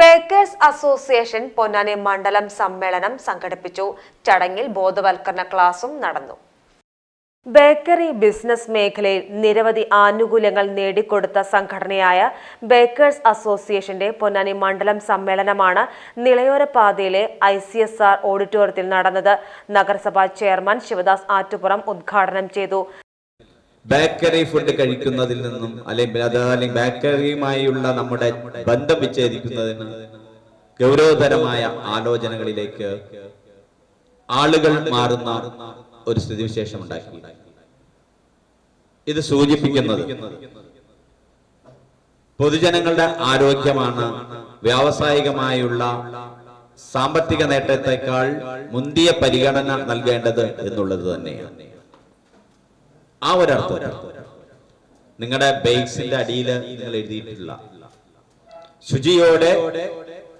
Baker's association Ponnani മണ്ഡലം സമ്മേളനം സംഘടിപ്പിച്ചു. ചടങ്ങിൽ ബോധവൽക്കരണ ക്ലാസും നടന്നു. ബേക്കറി ബിസിനസ് മേഖലയിൽ നിരവധി ആനുകൂല്യങ്ങൾ നേടിക്കൊടുത്ത സംഘടനയായ ബേക്കേഴ്സ് അസോസിയേഷന്റെ പൊന്നാനി മണ്ഡലം സമ്മേളനമാണ് നിളയോര പാതയിലെ ഐ സി എസ് ആർ ഓഡിറ്റോറിയത്തിൽ നടന്നത്. നഗരസഭാ ചെയർമാൻ ശിവദാസ് ആറ്റുപുറം ഉദ്ഘാടനം ചെയ്തു. ബേക്കറി ഫുഡ് കഴിക്കുന്നതിൽ നിന്നും അല്ലെങ്കിൽ അത് അല്ലെങ്കിൽ ബേക്കറിയുമായുള്ള നമ്മുടെ ബന്ധം വിച്ഛേദിക്കുന്നതിന് ഗൗരവതരമായ ആലോചനകളിലേക്ക് ആളുകൾ മാറുന്ന ഒരു സ്ഥിതിവിശേഷം ഉണ്ടാക്കി ഇത് സൂചിപ്പിക്കുന്നത് പൊതുജനങ്ങളുടെ ആരോഗ്യമാണ് വ്യാവസായികമായുള്ള സാമ്പത്തിക നേട്ടത്തെക്കാൾ മുന്തിയ പരിഗണന നൽകേണ്ടത് എന്നുള്ളത് തന്നെയാണ്. ആ ഒരർത്ഥം. നിങ്ങളുടെ ബേസിന്റെ അടിയിൽ നിങ്ങൾ എഴുതിയിട്ടില്ല. ശുചിയോടെ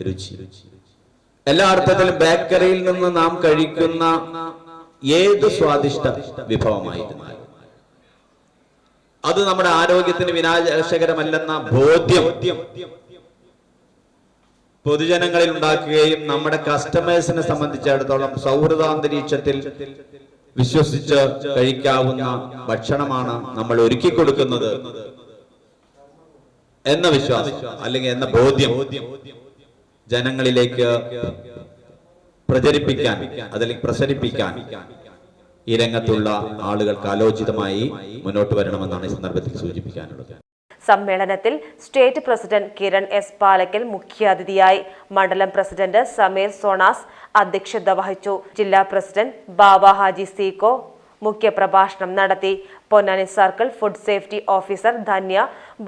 രുചി. എല്ലാ അർത്ഥത്തിലും ബേക്കറിയിൽ നിന്ന് നാം കഴിക്കുന്ന ഏത് സ്വാദിഷ്ട വിഭവമായിരുന്നാലും അത് നമ്മുടെ ആരോഗ്യത്തിന് വിനാശകരമല്ലെന്ന ബോധ്യം പൊതുജനങ്ങളിൽ ഉണ്ടാക്കുകയും നമ്മുടെ കസ്റ്റമേഴ്സിനെ സംബന്ധിച്ചിടത്തോളം സൗഹൃദാന്തരീക്ഷത്തിൽ വിശ്വസിച്ച് കഴിക്കാവുന്ന ഭക്ഷണമാണ് നമ്മൾ ഒരുക്കി കൊടുക്കുന്നത് എന്ന വിശ്വാസം അല്ലെങ്കിൽ എന്ന ബോധ്യം ജനങ്ങളിലേക്ക് പ്രചരിപ്പിക്കാൻ അതല്ലെങ്കിൽ പ്രസരിപ്പിക്കാൻ ഈ രംഗത്തുള്ള ആളുകൾക്ക് ആലോചിതമായി മുന്നോട്ട് വരണമെന്നാണ് ഈ സന്ദർഭത്തിൽ സൂചിപ്പിക്കാനുള്ളത്. സമ്മേളനത്തിൽ state president Kiran S Palakkal മുഖ്യാതിഥിയായി മണ്ഡലം പ്രസിഡന്റ് സമീർ സോണാസ് അധ്യക്ഷത വഹിച്ചു. ജില്ലാ പ്രസിഡന്റ് ബാബ ഹാജി സീക്കോ മുഖ്യപ്രഭാഷണം നടത്തി. Ponnani circle food safety officer Dhanya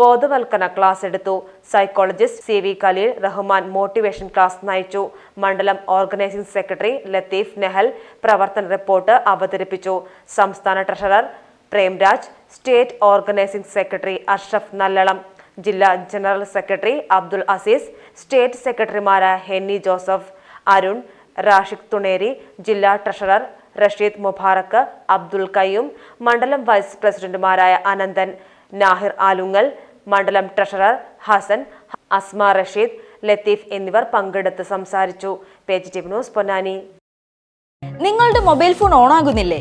ബോധവൽക്കരണ ക്ലാസ് എടുത്തു. Psychologist C V Khaleel Rahman motivation class നയിച്ചു. മണ്ഡലം ഓർഗനൈസിംഗ് സെക്രട്ടറി ലത്തീഫ് നെഹൽ പ്രവർത്തന റിപ്പോർട്ട് അവതരിപ്പിച്ചു. സംസ്ഥാന treasurer Premraj state organising secretary Ashraf Nallalam ജില്ലാ general secretary Abdul Azeez state സെക്രട്ടറിമാരായ ഹെന്നി ജോസഫ് അരുൺ റാഷിഖ് തുണേരി ജില്ലാ ട്രഷറർ റഷീദ് മുബാറക്ക് അബ്ദുൽ കയ്യൂം മണ്ഡലം വൈസ് പ്രസിഡന്റുമാരായ അനന്തൻ നാഹിർ ആലുങ്ങൽ മണ്ഡലം ട്രഷറർ ഹസൻ അസ്മ റഷീദ് ലത്തീഫ് എന്നിവർ പങ്കെടുത്ത് സംസാരിച്ചു. Page news Ponnani. നിങ്ങളുടെ മൊബൈൽ ഫോൺ ഓൺ ആകുന്നില്ലേ